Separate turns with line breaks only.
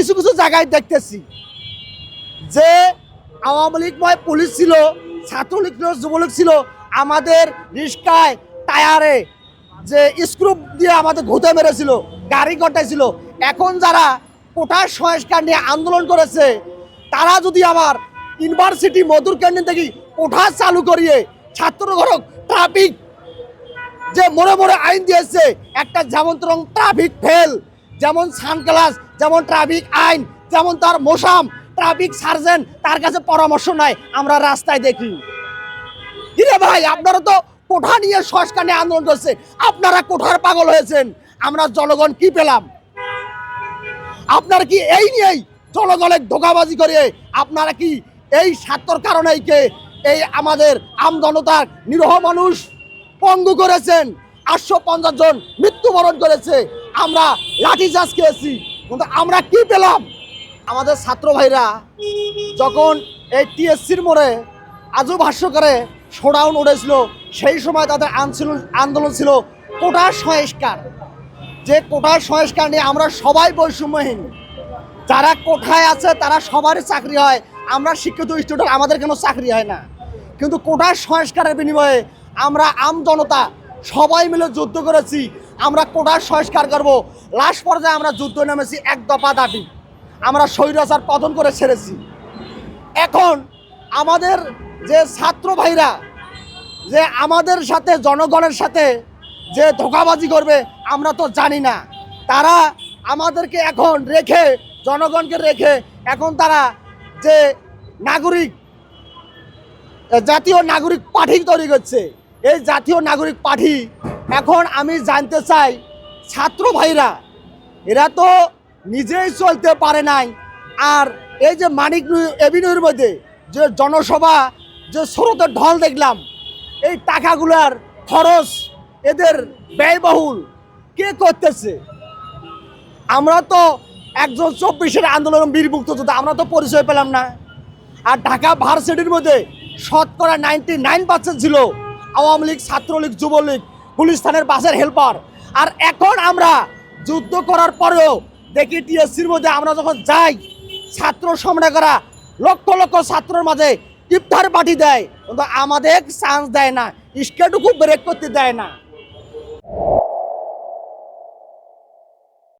কিছু কিছু জায়গায় দেখতেছি যে আওয়ামী পুলিশ ছিল, ছাত্রলীগ যুবলীগ ছিল, আমাদের রিস্কায় টায়ারে যে স্ক্রুপ দিয়ে আমাদের ঘুতে মেরেছিল, গাড়ি ঘটাইছিল এখন যারা কোটার সংস্কার নিয়ে আন্দোলন করেছে, তারা যদি আবার ইউনিভার্সিটি মধুর ক্যান্টিন থেকে কোঠা চালু করিয়ে ছাত্র ঘরক ট্রাফিক যে মোড়ে মোড়ে আইন দিয়েছে, একটা যেমন ট্রাফিক ফেল যেমন সানগ্লাস, যেমন ট্রাফিক আইন, যেমন তার মোসাম ট্রাফিক সার্জেন্ট, তার কাছে পরামর্শ নাই, আমরা রাস্তায় দেখি। কিরে ভাই, আপনারা তো কোঠা নিয়ে সংস্কার নিয়ে আন্দোলন করছে আপনারা কোঠার পাগল হয়েছেন, আমরা জনগণ কি পেলাম? আপনার কি এই নিয়েই জনগণের ধোকাবাজি করে, আপনারা কি এই স্বার্থর কারণেই কে এই আমাদের আমজনতার নিরহ মানুষ পঙ্গু করেছেন? আটশো পঞ্চাশ জন মৃত্যুবরণ করেছে আমরা লাঠি লাঠিচার্জ খেয়েছি। কিন্তু আমরা কি পেলাম? আমাদের ছাত্র ভাইরা যখন এই টিএসসির মোড়ে আজও ভাষ্য করে শোডাউন উঠেছিল সেই সময় তাদের আন্দোলন আন্দোলন ছিল কোটার সংস্কার। যে কোটার সংস্কার নিয়ে আমরা সবাই বৈষম্যহীন, যারা কোঠায় আছে তারা সবারই চাকরি হয়। আমরা শিক্ষিত স্টুডেন্ট আমাদের কেন চাকরি হয় না। কিন্তু কোটার সংস্কারের বিনিময়ে আমরা আম জনতা সবাই মিলে যুদ্ধ করেছি। আমরা কোটার সংস্কার করব। লাস্ট পর্যায়ে আমরা যুদ্ধ নেমেছি এক দফা দাবি। আমরা স্বৈরাচার পতন করে ছেড়েছি। এখন আমাদের যে ছাত্র ভাইরা, যে আমাদের সাথে, জনগণের সাথে যে ধোকাবাজি করবে, আমরা তো জানি না। তারা আমাদেরকে এখন রেখে, জনগণকে রেখে এখন তারা যে নাগরিক জাতীয় নাগরিক পার্টি তৈরি করছে। এই জাতীয় নাগরিক পার্টি এখন আমি জানতে চাই, ছাত্র ভাইরা, এরা তো নিজেই চলতে পারে নাই। আর এই যে মানিক এভিনিউর মধ্যে যে জনসভা, যে স্রোতের ঢল দেখলাম, এই টাকাগুলার খরচ এদের ব্যয়বহুল। কে করতেছে? আমরা তো একজন চব্বিশের আন্দোলন বীর মুক্তিযোদ্ধা আমরা তো পরিচয় পেলাম না। আর ঢাকা ভার্সিটির মধ্যে শতকরা নাইনটি নাইন পার্সেন্ট ছিল আওয়ামী লীগ, ছাত্রলীগ, যুবলীগ। পুলিশ থানের বাসের হেল্পার আর এখন আমরা যুদ্ধ করার পরেও দেখি টিএসসির মধ্যে আমরা যখন যাই, ছাত্র সম্রাটরা লক্ষ লক্ষ ছাত্রের মাঝে ইফতার পার্টি দেয়, কিন্তু আমাদের চান্স দেয় না। স্কেটুকু ব্রেক করতে দেয় না।